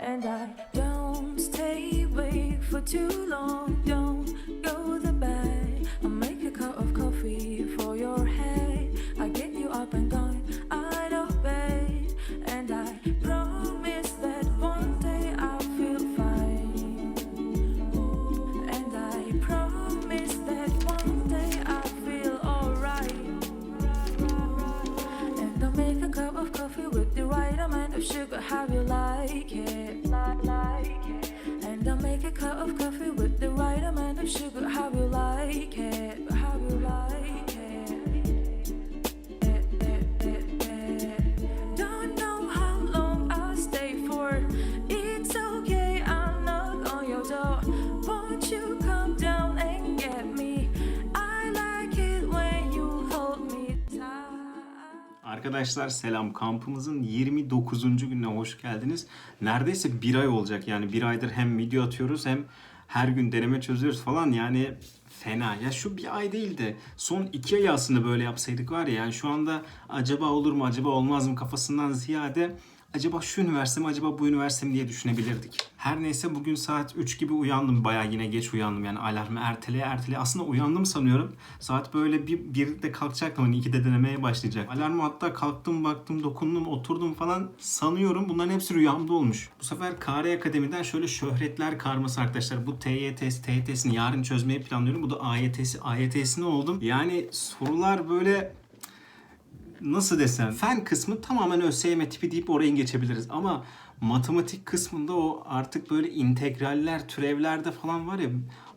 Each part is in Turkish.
and I don't stay awake for too long. Don't go to bed. I'll make a cup of coffee for your head. I get you up and going Arkadaşlar selam. Kampımızın 29. gününe hoş geldiniz. Neredeyse bir ay olacak yani bir aydır hem video atıyoruz hem her gün deneme çözüyoruz falan yani fena. Ya şu bir ay değil de son iki ay aslında böyle yapsaydık var ya yani şu anda acaba olur mu acaba olmaz mı kafasından ziyade acaba şu üniversite mi acaba bu üniversite mi diye düşünebilirdik. Her neyse bugün saat 3 gibi uyandım. Bayağı yine geç uyandım yani alarmı erteleye erteleye. Aslında uyandım sanıyorum. Saat böyle bir, birde kalkacaktım hani 2'de denemeye başlayacak. Alarmı hatta kalktım baktım dokundum oturdum falan sanıyorum. Bunların hepsi rüyamda olmuş. Bu sefer KR Akademi'den şöyle şöhretler karması arkadaşlar. Bu TYT, TYT'sini yarın çözmeyi planlıyorum. Bu da AYT'si, AYT'sine oldum. Yani sorular böyle nasıl desem? Fen kısmı tamamen ÖSYM tipi deyip oraya geçebiliriz. Ama matematik kısmında o artık böyle integraller, türevlerde falan var ya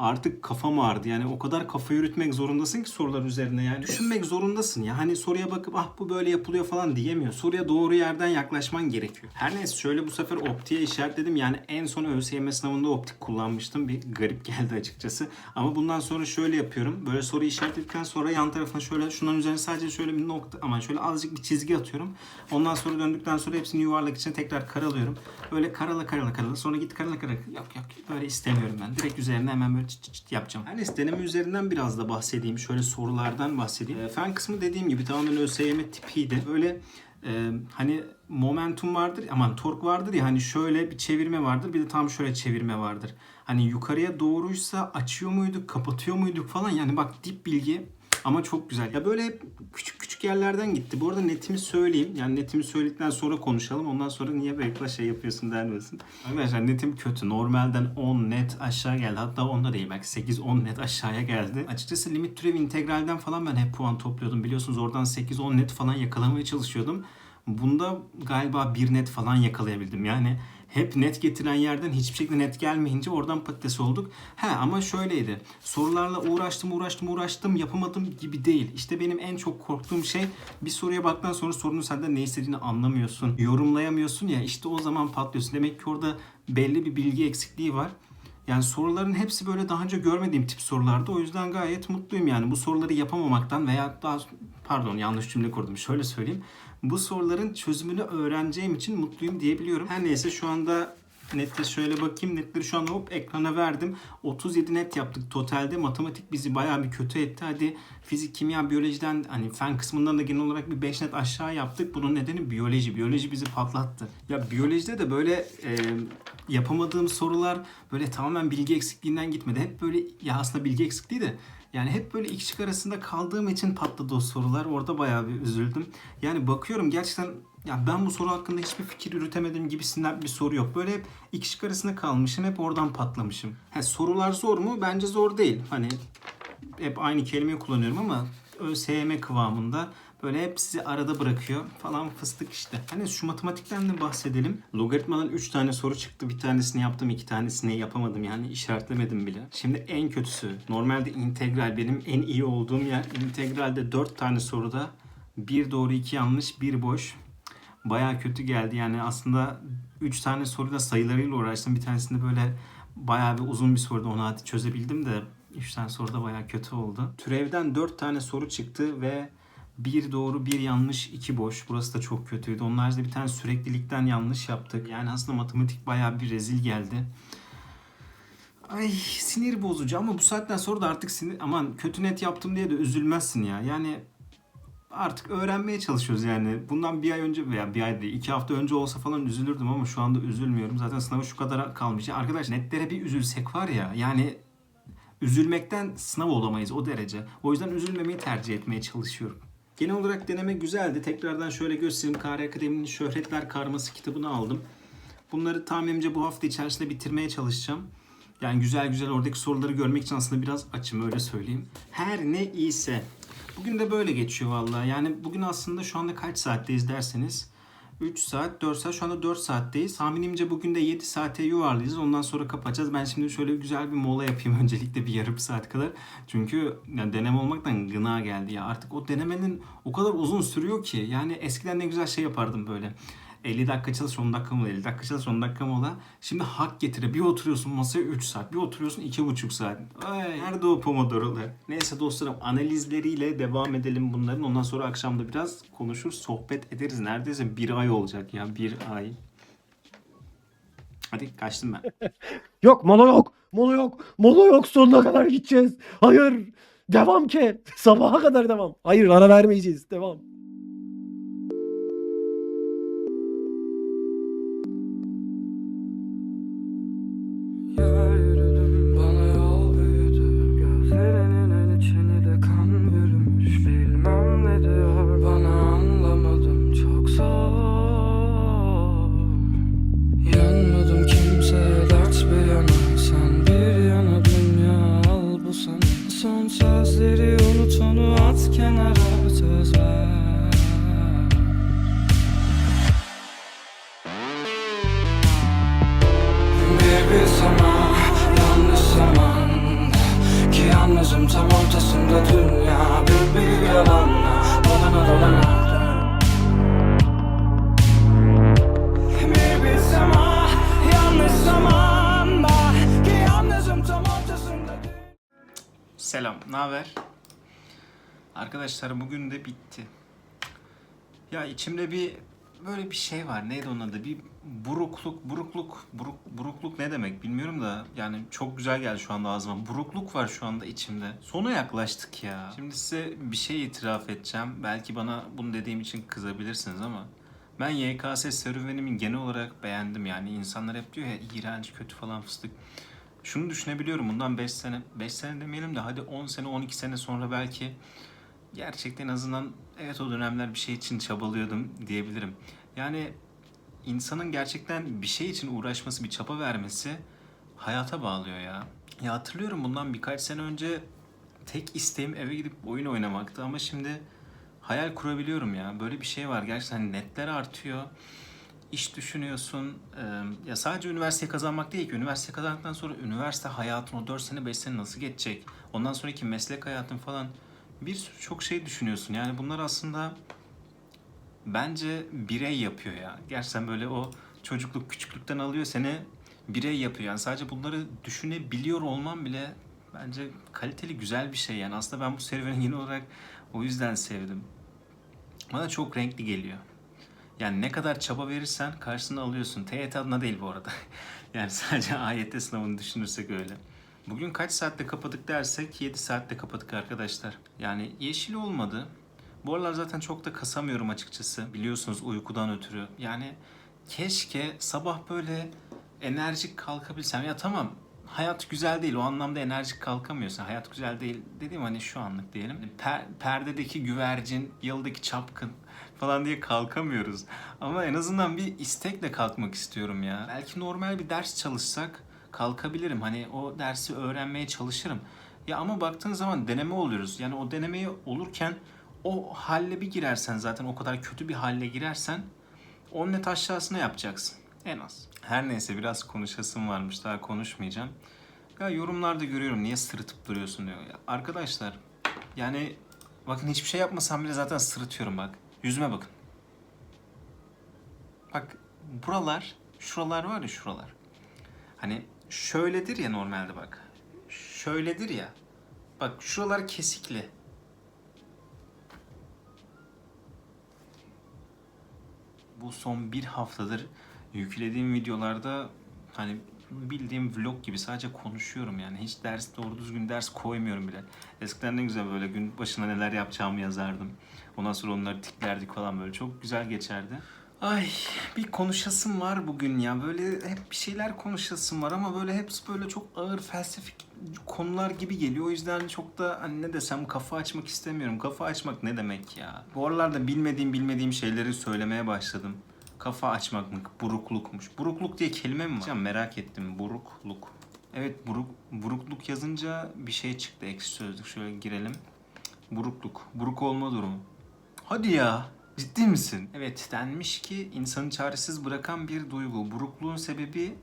artık kafam ağrıdı. Yani o kadar kafa yürütmek zorundasın ki sorular üzerine yani. Düşünmek zorundasın ya. Hani soruya bakıp ah bu böyle yapılıyor falan diyemiyor. Soruya doğru yerden yaklaşman gerekiyor. Her neyse şöyle bu sefer optiğe işaretledim. Yani en son ÖSYM sınavında optik kullanmıştım. Bir garip geldi açıkçası. Ama bundan sonra şöyle yapıyorum. Böyle soruyu işaretledikten sonra yan tarafına şöyle şunların üzerine sadece şöyle bir nokta ama şöyle azıcık bir çizgi atıyorum. Ondan sonra döndükten sonra hepsini yuvarlak içine tekrar karalıyorum. Böyle karala karala karala sonra git karala karala. Yok yok böyle istemiyorum ben. Direkt üzerine hemen böyle çıt çıt çıt yapacağım. Her neyse deneme üzerinden biraz da bahsedeyim. Şöyle sorulardan bahsedeyim. E, fen kısmı dediğim gibi tamamen ÖSYM tipiydi. Böyle e, hani momentum vardır aman tork vardır ya hani şöyle bir çevirme vardır bir de tam şöyle çevirme vardır. Hani yukarıya doğruysa açıyor muyduk kapatıyor muyduk falan yani bak dip bilgi ama çok güzel. Ya böyle küçük küçük yerlerden gitti. Bu arada netimi söyleyeyim. Yani netimi söyledikten sonra konuşalım. Ondan sonra niye bekle şey yapıyorsun denmesin. Arkadaşlar netim kötü. Normalden 10 net aşağı geldi. Hatta onda değil belki 8-10 net aşağıya geldi. Açıkçası limit türev integralden falan ben hep puan topluyordum. Biliyorsunuz oradan 8-10 net falan yakalamaya çalışıyordum. Bunda galiba bir net falan yakalayabildim. Yani hep net getiren yerden hiçbir şekilde net gelmeyince oradan patates olduk. He ama şöyleydi. Sorularla uğraştım uğraştım uğraştım yapamadım gibi değil. İşte benim en çok korktuğum şey bir soruya baktıktan sonra sorunun senden ne istediğini anlamıyorsun. Yorumlayamıyorsun ya işte o zaman patlıyorsun. Demek ki orada belli bir bilgi eksikliği var. Yani soruların hepsi böyle daha önce görmediğim tip sorulardı. O yüzden gayet mutluyum yani bu soruları yapamamaktan veya daha pardon yanlış cümle kurdum. Şöyle söyleyeyim. Bu soruların çözümünü öğreneceğim için mutluyum diyebiliyorum. Her neyse şu anda nette şöyle bakayım. Netleri şu anda hop ekrana verdim. 37 net yaptık totalde. Matematik bizi bayağı bir kötü etti. Hadi fizik, kimya, biyolojiden hani fen kısmından da genel olarak bir 5 net aşağı yaptık. Bunun nedeni biyoloji. Biyoloji bizi patlattı. Ya biyolojide de böyle e, yapamadığım sorular böyle tamamen bilgi eksikliğinden gitmedi. Hep böyle ya aslında bilgi eksikliği de yani hep böyle iki şık arasında kaldığım için patladı o sorular. Orada bayağı bir üzüldüm. Yani bakıyorum gerçekten ya ben bu soru hakkında hiçbir fikir yürütemedim gibisinden bir soru yok. Böyle hep iki şık arasında kalmışım. Hep oradan patlamışım. Ha, sorular zor mu? Bence zor değil. Hani hep aynı kelimeyi kullanıyorum ama ÖSYM kıvamında böyle hep sizi arada bırakıyor falan fıstık işte. Hani şu matematikten de bahsedelim. Logaritmadan 3 tane soru çıktı. Bir tanesini yaptım, iki tanesini yapamadım yani işaretlemedim bile. Şimdi en kötüsü. Normalde integral benim en iyi olduğum yer. İntegralde 4 tane soruda bir doğru iki yanlış bir boş. Baya kötü geldi yani aslında 3 tane soruyla sayılarıyla uğraştım. Bir tanesinde böyle bayağı bir uzun bir soruda onu hadi çözebildim de 3 tane soruda bayağı kötü oldu. Türevden 4 tane soru çıktı ve bir doğru bir yanlış iki boş. Burası da çok kötüydü. Onun haricinde bir tane süreklilikten yanlış yaptık. Yani aslında matematik bayağı bir rezil geldi. Ay sinir bozucu ama bu saatten sonra da artık sinir aman kötü net yaptım diye de üzülmezsin ya. Yani artık öğrenmeye çalışıyoruz yani. Bundan bir ay önce veya bir ay değil iki hafta önce olsa falan üzülürdüm ama şu anda üzülmüyorum. Zaten sınavı şu kadar kalmış. Arkadaş netlere bir üzülsek var ya yani üzülmekten sınav olamayız o derece. O yüzden üzülmemeyi tercih etmeye çalışıyorum. Genel olarak deneme güzeldi. Tekrardan şöyle göstereyim. KR Akademi'nin Şöhretler Karması kitabını aldım. Bunları tahminimce bu hafta içerisinde bitirmeye çalışacağım. Yani güzel güzel oradaki soruları görmek için aslında biraz açım öyle söyleyeyim. Her ne iyiyse. Bugün de böyle geçiyor vallahi. Yani bugün aslında şu anda kaç saatteyiz derseniz 3 saat, 4 saat. Şu anda 4 saatteyiz. Tahminimce bugün de 7 saate yuvarlayacağız. Ondan sonra kapatacağız. Ben şimdi şöyle güzel bir mola yapayım öncelikle bir yarım saat kadar. Çünkü yani deneme olmaktan gına geldi ya. Artık o denemenin o kadar uzun sürüyor ki. Yani eskiden ne güzel şey yapardım böyle. 50 dakika çalış 10 dakika mola, 50 dakika çalış 10 dakika mola. Şimdi hak getire. Bir oturuyorsun masaya 3 saat, bir oturuyorsun 2,5 saat. Ay, nerede o pomodoro'lar? Neyse dostlarım analizleriyle devam edelim bunların. Ondan sonra akşam da biraz konuşur, sohbet ederiz. Neredeyse bir ay olacak ya, bir ay. Hadi kaçtım ben. Yok mola yok. Mola yok. Mola yok. Sonuna kadar gideceğiz. Hayır. Devam ki. Sabaha kadar devam. Hayır ara vermeyeceğiz. Devam. Ne haber? Arkadaşlar bugün de bitti. Ya içimde bir böyle bir şey var. Neydi onun adı? Bir burukluk, burukluk, buruk, burukluk ne demek bilmiyorum da yani çok güzel geldi şu anda ağzıma. Burukluk var şu anda içimde. Sona yaklaştık ya. Şimdi size bir şey itiraf edeceğim. Belki bana bunu dediğim için kızabilirsiniz ama ben YKS serüvenimin genel olarak beğendim. Yani insanlar hep diyor ya iğrenç, kötü falan fıstık şunu düşünebiliyorum bundan 5 sene 5 sene demeyelim de hadi 10 sene 12 sene sonra belki gerçekten en azından evet o dönemler bir şey için çabalıyordum diyebilirim. Yani insanın gerçekten bir şey için uğraşması, bir çaba vermesi hayata bağlıyor ya. Ya hatırlıyorum bundan birkaç sene önce tek isteğim eve gidip oyun oynamaktı ama şimdi hayal kurabiliyorum ya. Böyle bir şey var. Gerçekten netler artıyor iş düşünüyorsun. Ee, ya sadece üniversite kazanmak değil ki. Üniversite kazandıktan sonra üniversite hayatın o 4 sene 5 sene nasıl geçecek? Ondan sonraki meslek hayatın falan bir sürü çok şey düşünüyorsun. Yani bunlar aslında bence birey yapıyor ya. Gerçekten böyle o çocukluk küçüklükten alıyor seni birey yapıyor. Yani sadece bunları düşünebiliyor olman bile bence kaliteli güzel bir şey. Yani aslında ben bu serüveni genel olarak o yüzden sevdim. Bana çok renkli geliyor. Yani ne kadar çaba verirsen karşısında alıyorsun. TYT adına değil bu arada. yani sadece AYT sınavını düşünürsek öyle. Bugün kaç saatte kapadık dersek 7 saatte kapadık arkadaşlar. Yani yeşil olmadı. Bu aralar zaten çok da kasamıyorum açıkçası. Biliyorsunuz uykudan ötürü. Yani keşke sabah böyle enerjik kalkabilsem. Ya tamam hayat güzel değil. O anlamda enerjik kalkamıyorsun. Hayat güzel değil dediğim hani şu anlık diyelim. Per- perdedeki güvercin, yıldaki çapkın falan diye kalkamıyoruz. Ama en azından bir istekle kalkmak istiyorum ya. Belki normal bir ders çalışsak kalkabilirim. Hani o dersi öğrenmeye çalışırım. Ya ama baktığın zaman deneme oluyoruz. Yani o denemeyi olurken o halle bir girersen zaten o kadar kötü bir halle girersen onun net aşağısına yapacaksın. En az. Her neyse biraz konuşasım varmış. Daha konuşmayacağım. Ya yorumlarda görüyorum niye sırıtıp duruyorsun diyor. Ya arkadaşlar yani bakın hiçbir şey yapmasam bile zaten sırıtıyorum bak. Yüzüme bakın. Bak buralar, şuralar var ya şuralar. Hani şöyledir ya normalde bak. Şöyledir ya. Bak şuralar kesikli. Bu son bir haftadır yüklediğim videolarda hani bildiğim vlog gibi sadece konuşuyorum yani. Hiç ders doğru düzgün ders koymuyorum bile. Eskiden ne güzel böyle gün başına neler yapacağımı yazardım. Ondan sonra onları tiklerdik falan böyle. Çok güzel geçerdi. Ay bir konuşasım var bugün ya. Böyle hep bir şeyler konuşasım var ama böyle hepsi böyle çok ağır felsefik konular gibi geliyor. O yüzden çok da hani ne desem kafa açmak istemiyorum. Kafa açmak ne demek ya? Bu aralarda bilmediğim bilmediğim şeyleri söylemeye başladım. Kafa açmak mı? Buruklukmuş. Burukluk diye kelime mi var? Hocam merak ettim. Burukluk. Evet buruk, burukluk yazınca bir şey çıktı ekşi sözlük. Şöyle girelim. Burukluk. Buruk olma durumu. Hadi ya. Ciddi misin? Evet denmiş ki insanı çaresiz bırakan bir duygu. Burukluğun sebebi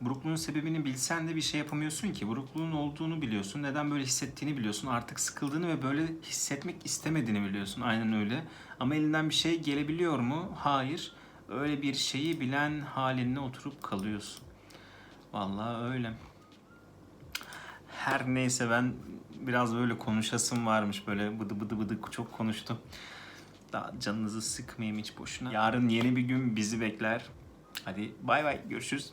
Burukluğun sebebini bilsen de bir şey yapamıyorsun ki. Burukluğun olduğunu biliyorsun. Neden böyle hissettiğini biliyorsun. Artık sıkıldığını ve böyle hissetmek istemediğini biliyorsun. Aynen öyle. Ama elinden bir şey gelebiliyor mu? Hayır. Öyle bir şeyi bilen haline oturup kalıyorsun. Vallahi öyle. Her neyse ben biraz böyle konuşasım varmış. Böyle bıdı bıdı bıdı çok konuştum. Daha canınızı sıkmayayım hiç boşuna. Yarın yeni bir gün bizi bekler. Hadi bay bay görüşürüz.